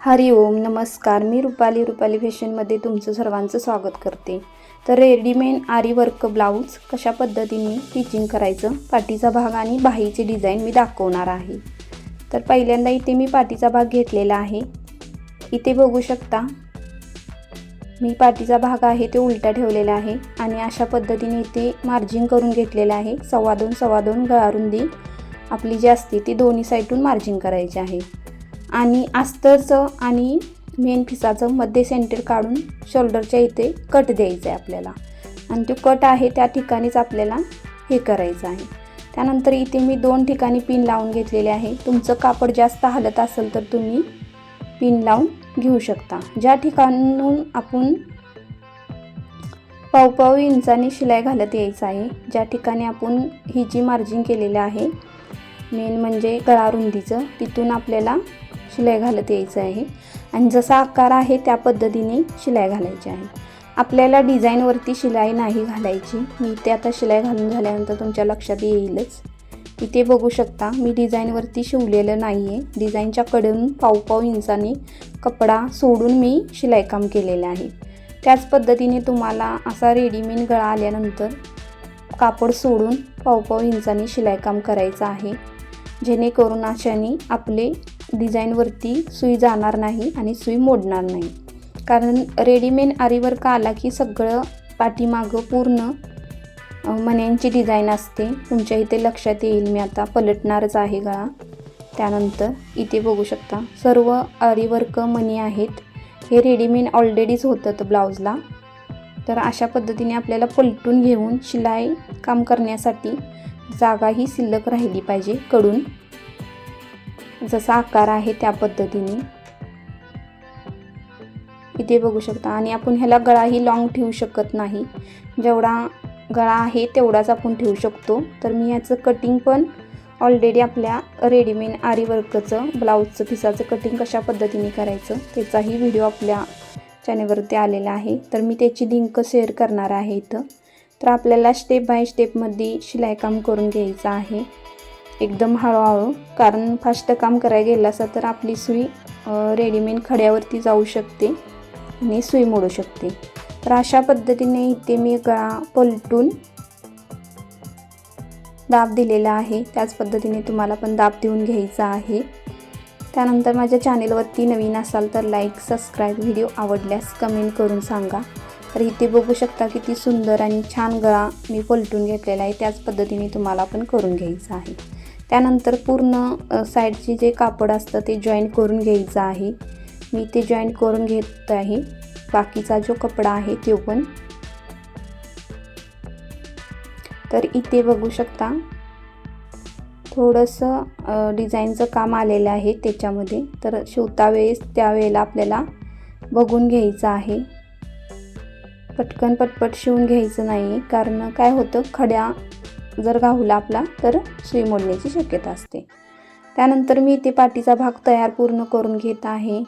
हरि ओम नमस्कार. मी रुपाली रुपाली फॅशनमध्ये तुमचं सर्वांचं स्वागत करते. तर रेडीमेड आरी वर्क ब्लाऊज कशा पद्धतीने स्टिचिंग करायचं पाठीचा भाग आणि बाहीचे डिझाईन मी दाखवणार आहे. तर पहिल्यांदा इथे मी पाठीचा भाग घेतलेला आहे. इथे बघू शकता मी पाठीचा भाग आहे ते उलटा ठेवलेला आहे आणि अशा पद्धतीने इथे मार्जिन करून घेतलेलं आहे. सव्वा दोन सव्वा दोन गळारुंदी आपली जी असते ती दोन्ही साईडून मार्जिन करायची आहे. आणि आस्तरचं आणि मेन फिसाचं मध्ये सेंटर काढून शोल्डरच्या इथे कट द्यायचं आहे आपल्याला. आणि तो कट आहे त्या ठिकाणीच आपल्याला हे करायचं आहे. त्यानंतर इथे मी दोन ठिकाणी पिन लावून घेतलेले आहे. तुमचं कापड जास्त हलत असेल तर तुम्ही पिन लावून घेऊ शकता. ज्या ठिकाणून आपण पावपाव इंचाने शिलाई घालत यायचं आहे ज्या ठिकाणी आपण ही जी मार्जिन केलेलं आहे मेन म्हणजे गळा रुंदीचं तिथून आपल्याला शिलाई घालत यायचं आहे. आणि जसा आकार आहे त्या पद्धतीने शिलाई घालायची आहे. आपल्याला डिझाईनवरती शिलाई नाही घालायची. मी ते आता शिलाई घालून झाल्यानंतर तुमच्या लक्षात येईलच. इथे बघू शकता मी डिझाईनवरती शिवलेलं नाही आहे डिझाईनच्या कडून पाव पाव इंचाने कपडा सोडून मी शिलाईकाम केलेलं आहे. त्याच पद्धतीने तुम्हाला असा रेडीमेड गळा आल्यानंतर कापड सोडून पाव पाव इंचाने शिलाईकाम करायचं आहे. जेणेकरून अशाने आपले डिझाईनवरती सुई जाणार नाही आणि सुई मोडणार नाही. कारण रेडीमेड आरीवर का आला की सगळं पाठीमागं पूर्ण मण्यांची डिझाईन असते. तुमच्या इथे लक्षात येईल मी आता पलटणारच आहे गळा. त्यानंतर इथे बघू शकता सर्व आरीवर्क मणी आहेत. हे रेडीमेड ऑलरेडीच होतं ब्लाऊजला. तर अशा पद्धतीने आपल्याला पलटून घेऊन शिलाई काम करण्यासाठी जागा ही शिल्लक राहिली पाहिजे कडून. जसा आकार आहे त्या पद्धतीने. इथे बघू शकता. आणि आपण ह्याला गळाही लॉंग ठेवू शकत नाही. जेवढा गळा आहे तेवढाच आपण ठेवू शकतो. तर मी याचं कटिंग पण ऑलरेडी आपल्या रेडीमेड आरी वर्कचं ब्लाऊजचं पिसाचं कटिंग कशा पद्धतीने करायचं त्याचाही व्हिडिओ आपल्या चॅनेलवरती आलेला आहे. तर मी त्याची लिंक शेअर करणार आहे इथं. तर आपल्याला स्टेप बाय स्टेपमध्ये शिलाईकाम करून घ्यायचं आहे. एकदम हळूहळू कारण फास्ट काम करायला गेलं असा तर आपली सुई रेडीमेड खड्यावरती जाऊ शकते आणि सुई मोडू शकते. तर अशा पद्धतीने इथे मी गळा पलटून दाब दिलेला आहे. त्याच पद्धतीने तुम्हाला पण दाब देऊन घ्यायचा आहे. त्यानंतर माझ्या चॅनेलवरती नवीन असाल तर लाईक सबस्क्राईब व्हिडिओ आवडल्यास कमेंट करून सांगा. तर इथे बघू शकता किती सुंदर आणि छान गळा मी पलटून घेतलेला आहे. त्याच पद्धतीने तुम्हाला पण करून घ्यायचं आहे. त्यानंतर पूर्ण साईडचे जे कापड असतं ते जॉईंट करून घ्यायचं आहे. मी ते जॉईंट करून घेत आहे. बाकीचा जो कपडा आहे तो पण. तर इथे बघू शकता. थोडंसं डिझाईनचं काम आलेलं आहे त्याच्यामध्ये. तर शिवता वेळेस त्यावेळेला आपल्याला बघून घ्यायचं आहे. पटकन पटपट शिवून घ्यायचं नाही कारण काय होतं? खड्या जर गावला आपला तर सुई मोडण्याची शक्यता असते. त्यानंतर मी इथे पाठीचा भाग तयार पूर्ण करून घेत आहे.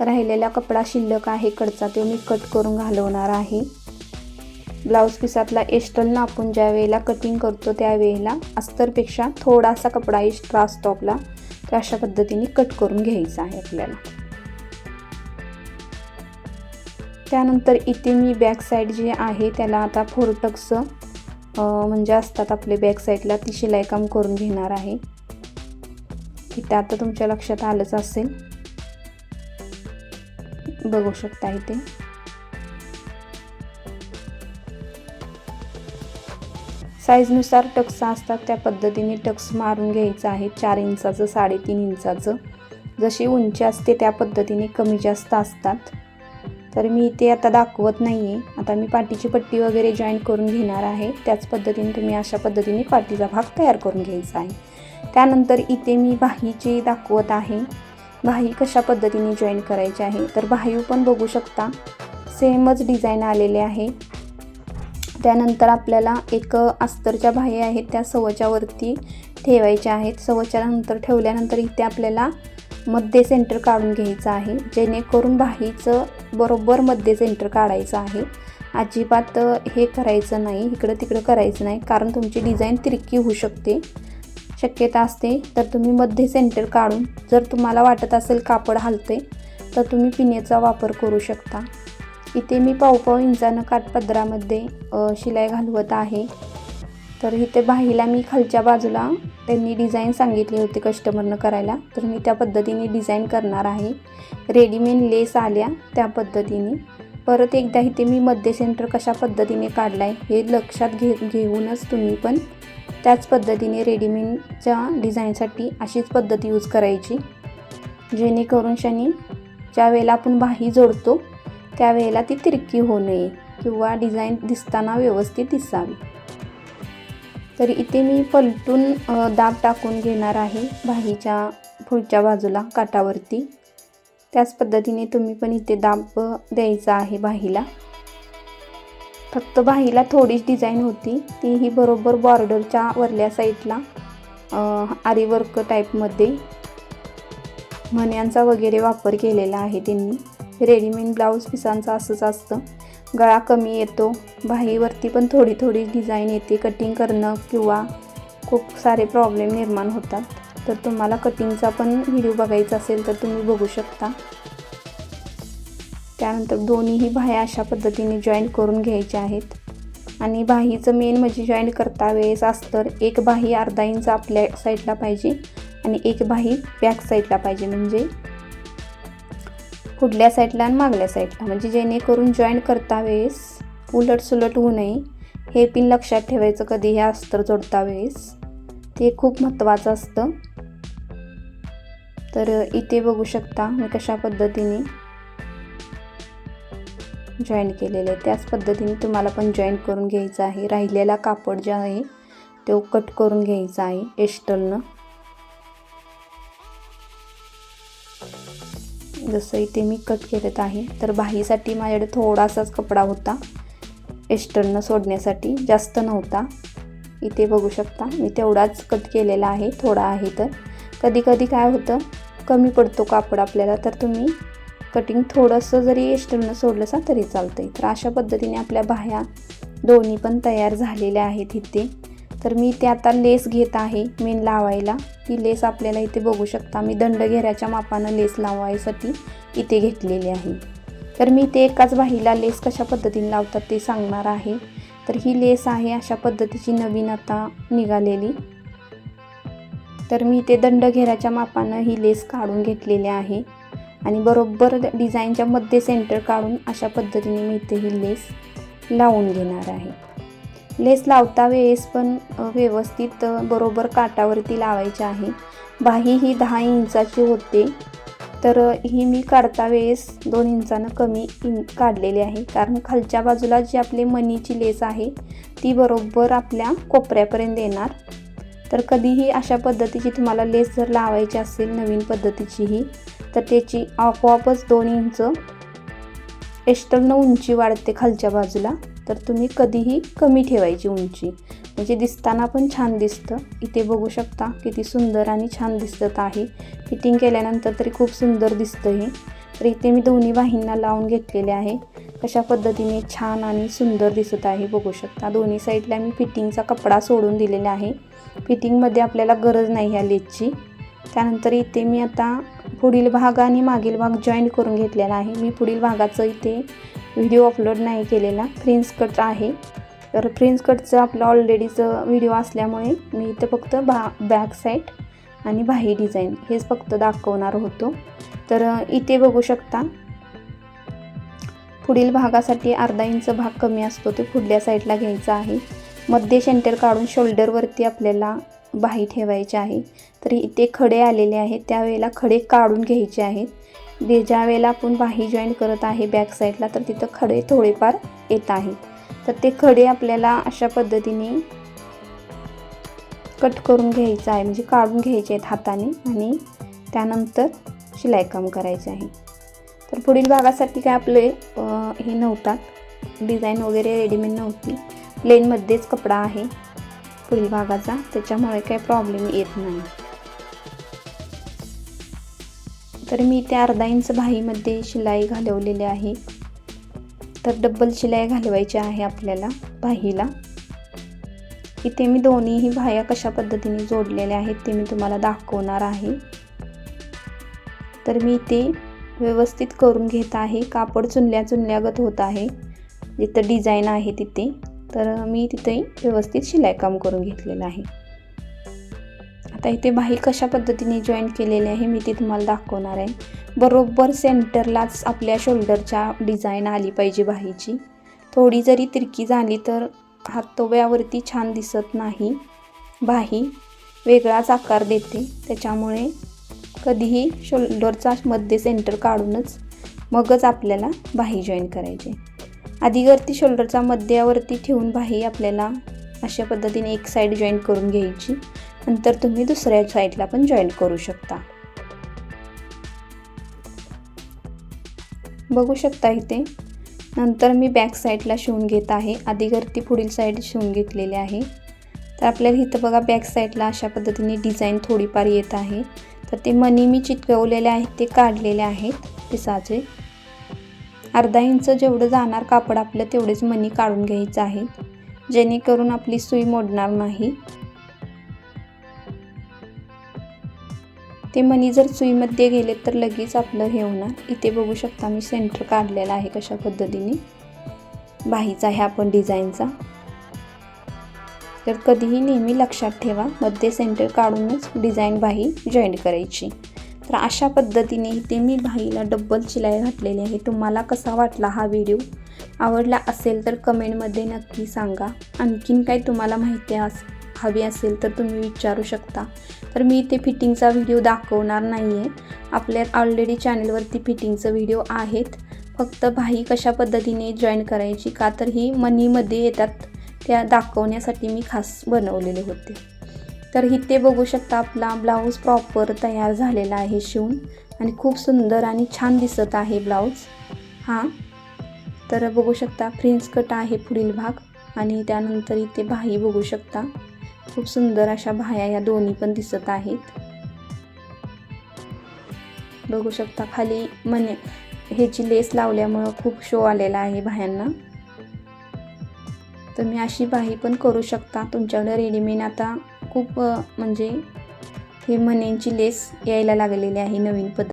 राहिलेला कपडा शिल्लक आहे कडचा तो मी कट करून घालवणार आहे. ब्लाऊज पिसातला एस्टलनं आपण ज्या वेळेला कटिंग करतो त्यावेळेला अस्तरपेक्षा थोडासा कपडा एक्स्ट्रा असतो आपला. तर अशा पद्धतीने कट करून घ्यायचा आहे आपल्याला. त्यानंतर इथे मी बॅक साईड जी आहे त्याला आता फोरटक्स म्हणजे असतात आपले बॅक साईडला ती शिलाईकाम करून घेणार आहे. इथे आता तुमच्या लक्षात आलंच असेल. बघू शकता इथे. साईजनुसार टक्स असतात त्या पद्धतीने टक्स मारून घ्यायचं आहे. चार इंचाचं साडेतीन इंचाचं. जशी उंची असते त्या पद्धतीने कमी जास्त असतात. तर मी इथे आता दाखवत नाही आहे आता मी पाठीची पट्टी वगैरे जॉईन करून घेणार आहे. त्याच पद्धतीने तुम्ही अशा पद्धतीने पाठीचा भाग तयार करून घ्यायचा आहे. त्यानंतर इथे मी बाहीची दाखवत आहे. बाही कशा पद्धतीने जॉईन करायची आहे? तर बाही पण बघू शकता. सेमच डिझाईन आलेले आहे. त्यानंतर आपल्याला एक अस्तरच्या बाही आहेत. त्या सवच्यावरती ठेवायच्या आहेत. सवच्यानंतर ठेवल्यानंतर इथे आपल्याला मध्य सेंटर काढून घ्यायचं आहे. जेणेकरून बाहीचं बरोबर मध्य सेंटर काढायचं आहे. अजिबात हे करायचं नाही. इकडं तिकडं करायचं नाही. कारण तुमची डिझाईन तिरकी होऊ शकते. शक्यता असते. तर तुम्ही मध्य सेंटर काढून जर तुम्हाला वाटत असेल कापड हलते तर तुम्ही पिनेचा वापर करू शकता. इथे मी पाव पाव इंचानं काठपदरामध्ये शिलाई घालवत आहे. तर इथे बाहीला मी खालच्या बाजूला त्यांनी डिझाईन सांगितली होती कस्टमरनं करायला. तर मी त्या पद्धतीने डिझाईन करणार आहे. रेडीमेड लेस आल्या त्या पद्धतीने. परत एकदा इथे मी मध्य सेंटर कशा पद्धतीने काढला आहे हे लक्षात घे घेऊनच तुम्ही पण त्याच पद्धतीने रेडीमेडच्या डिझाईनसाठी अशीच पद्धत यूज करायची. जेणेकरून शनी ज्या वेळेला आपण बाही जोडतो त्यावेळेला ती तिरकी होऊ नये किंवा डिझाईन दिसताना व्यवस्थित दिसावी. तर इथे मी पलटून दाब टाकून घेणार आहे भाईच्या पुढच्या बाजूला काठावरती. त्याच पद्धतीने तुम्ही पण इथे दाब द्यायचा आहे बाहीला फक्त बाहीला थोडीच डिझाईन होती. तीही बरोबर बॉर्डरच्या वरल्या साईडला आरीवर्क टाईपमध्ये मण्यांचा वगैरे वापर केलेला आहे त्यांनी. रेडीमेड ब्लाऊज पिसांचं असंच असतं. गळा कमी येतो. बाहीवरती पण थोडी थोडी डिझाईन येते. कटिंग करणं किंवा खूप सारे प्रॉब्लेम निर्माण होतात. तर तुम्हाला कटिंगचा पण व्हिडिओ बघायचा असेल तर तुम्ही बघू शकता. त्यानंतर दोन्हीही बाह्या अशा पद्धतीने जॉईंट करून घ्यायच्या आहेत. आणि बाहीचं मेन म्हणजे जॉईंट करता वेळेस अस्तर एक बाही अर्धा इंच आपल्या साईडला पाहिजे आणि एक बाही बॅक साईडला पाहिजे. म्हणजे पुढल्या साईडला आणि मागल्या साईडला. म्हणजे जेणेकरून जॉईन करता वेळेस उलट सुलट होऊ नये. हे पिन लक्षात ठेवायचं कधी हे अस्तर जोडता वेळेस ते खूप महत्त्वाचं असतं. तर इथे बघू शकता मी कशा पद्धतीने जॉईन केलेलं आहे. त्याच पद्धतीने तुम्हाला पण जॉईन करून घ्यायचं आहे. राहिलेला कापड जे आहे तो कट करून घ्यायचा आहे एस्टलनं जसं इथे मी कट केलेत आहे तर बाहीसाठी माझ्याकडे थोडासाच कपडा होता. एस्टर्न सोडण्यासाठी जास्त नव्हता. इथे बघू शकता मी तेवढाच कट केलेला आहे थोडा आहे तर. कधी कधी काय होतं कमी पडतो कापड आपल्याला तर तुम्ही कटिंग थोडंसं जरी एस्टर्न सोडलंसा तरी चालतं आहे तर अशा पद्धतीने आपल्या बाह्या दोन्ही पण तयार झालेल्या आहेत इथे. तर मी ते आता लेस घेत आहे मेन लावायला. ती लेस आपल्याला इथे बघू शकता. मी दंडघेऱ्याच्या मापानं लेस लावायसाठी इथे घेतलेली आहे. तर मी ते एकाच बाहीला लेस कशा पद्धतीने लावतात ते सांगणार आहे. तर ही लेस आहे अशा पद्धतीची नवीन आता निघालेली. तर मी ते दंडघेऱ्याच्या मापानं ही लेस काढून घेतलेली आहे. आणि बरोबर डिझाईनच्या मध्ये सेंटर काढून अशा पद्धतीने मी इथे ही लेस लावून घेणार आहे. लेस लावता वेळेस पण व्यवस्थित बरोबर काटावरती लावायची आहे. बाही ही दहा इंचाची होते. तर ही मी काढता वेळेस दोन इंचानं कमी इन काढलेली आहे. कारण खालच्या बाजूला जी आपली मनीची लेस आहे ती बरोबर आपल्या कोपऱ्यापर्यंत येणार. तर कधीही अशा पद्धतीची तुम्हाला लेस जर लावायची असेल नवीन पद्धतीची ही तर त्याची आपोआपच दोन इंच एक्स्टर्न उंची वाढते खालच्या बाजूला. तर तुम्ही कधीही कमी ठेवायची उंची. म्हणजे दिसताना पण छान दिसतं. इथे बघू शकता किती सुंदर आणि छान दिसत आहे. फिटिंग केल्यानंतर तरी खूप सुंदर दिसतं हे. तर इथे मी दोन्ही बाहींना लावून घेतलेले आहे. कशा पद्धतीने छान आणि सुंदर दिसत आहे बघू शकता. दोन्ही साईडला मी फिटिंगचा कपडा सोडून दिलेला आहे. फिटिंगमध्ये आपल्याला गरज नाही ह्या लेसची. त्यानंतर इथे मी आता पुढील भाग आणि मागील भाग जॉईंट करून घेतलेला आहे. मी पुढील भागाचं इथे व्हिडिओ अपलोड नाही केलेला. फ्रिन्स कट आहे. तर फ्रिन्स कटचं आपलं ऑलरेडीचं व्हिडिओ असल्यामुळे मी इथं फक्त बा बॅक साईड आणि बाही डिझाईन हेच फक्त दाखवणार होतो. तर इथे बघू शकता. पुढील भागासाठी अर्धा इंच भाग कमी असतो. ते पुढल्या साईडला घ्यायचा आहे. मध्ये सेंटर काढून शोल्डरवरती आपल्याला बाही ठेवायची आहे. तर इथे खडे आलेले आहेत. त्यावेळेला खडे काढून घ्यायचे आहेत. दे ज्या वेळेला आपण बाही जॉईन करत आहे बॅक साईडला तर तिथं खडे थोडेफार येत आहे तर ते खडे आपल्याला अशा पद्धतीने कट करून घ्यायचं आहे म्हणजे काढून घ्यायचे आहेत हाताने आणि त्यानंतर शिलाई काम करायचे आहे. तर पुढील भागासाठी काय आपले हे नव्हतात डिझाईन वगैरे रेडीमेड नव्हती. प्लेनमध्येच कपडा आहे पुढील भागाचा त्याच्यामुळे काही प्रॉब्लेम येत नाही. तर मी त्या अर्धा इंच भाईमध्ये शिलाई घालवलेली आहे. तर डब्बल शिलाई घालवायची आहे आपल्याला भाईला. इथे मी दोन्हीही भाया कशा पद्धतीने जोडलेल्या आहेत ते मी तुम्हाला दाखवणार आहे. तर मी इथे व्यवस्थित करून घेत आहे. कापड चुनल्या चुनल्यागत होत आहे. जिथं डिझाईन आहे तिथे. तर मी तिथे व्यवस्थित शिलाई काम करून घेतलेलं आहे. तर इथे बाही कशा पद्धतीने जॉईन केलेली आहे मी ती तुम्हाला दाखवणार आहे. बरोबर सेंटरलाच आपल्या शोल्डरच्या डिझाईन आली पाहिजे बाहीची थोडी जरी तिरकी झाली तर हातोब्यावरती छान दिसत नाही. बाही वेगळाच आकार देते. त्याच्यामुळे कधीही शोल्डरचा मध्ये सेंटर काढूनच मगच आपल्याला बाही जॉईन करायचे. आधीवरती शोल्डरचा मध्यावरती ठेवून बाही आपल्याला अशा पद्धतीने एक साईड जॉईन करून घ्यायची. नंतर तुम्ही दुसऱ्या साईडला पण जॉईन करू शकता. बघू शकता इथे. नंतर मी बॅक साईडला शिवून घेत आहे. आधीवरती पुढील साईड शिवून घेतलेले आहे. तर आपल्याला इथं बघा बॅक साईडला अशा पद्धतीने डिझाईन थोडीफार येत आहे. तर ते मनी मी चिटकवलेले आहेत ते काढलेले आहेत पिसाचे अर्धा इंच जेवढं जाणार कापड आपलं तेवढेच मनी काढून घ्यायचं आहे. जेणेकरून आपली सुई मोडणार नाही. ते मनी जर सुईमध्ये गेले तर लगेच आपलं हे होणार. इथे बघू शकता मी सेंटर काढलेला आहे कशा पद्धतीने. बाहीचा ह्या पण डिझाईनचा तर कधीही नेहमी लक्षात ठेवा मध्ये सेंटर काढूनच डिझाईन बाही जॉईंट करायची. तर अशा पद्धतीने इथे मी बाहीला डब्बल शिलाई घातलेली आहे. तुम्हाला कसा वाटला हा व्हिडिओ आवडला असेल तर कमेंटमध्ये नक्की सांगा. आणखीन काही तुम्हाला माहिती असेल हवी असेल तर तुम्ही विचारू शकता. तर मी इथे फिटिंगचा व्हिडिओ दाखवणार नाही आहे आपल्या ऑलरेडी चॅनलवरती फिटिंगचं व्हिडिओ आहेत. फक्त भाई कशा पद्धतीने जॉईन करायची का तर ही मनीमध्ये येतात. त्या दाखवण्यासाठी मी खास बनवलेले होते. तर इथे बघू शकता आपला ब्लाऊज प्रॉपर तयार झालेला आहे शिवून. आणि खूप सुंदर आणि छान दिसत आहे ब्लाऊज हां. तर बघू शकता फ्रिन्स कट आहे पुढील भाग. आणि त्यानंतर इथे बाही बघू शकता. खूप सुंदर अशा बाह्या या दोन्ही पण दिसत आहेत. बघू शकता खाली मने ह्याची लेस लावल्यामुळं खूप शो आलेला आहे बाह्यांना तुम्ही अशी बाही पण करू शकता. तुमच्याकडे रेडीमेड आता खूप म्हणजे हे मनेंची लेस यायला लागलेली आहे नवीन पद्धत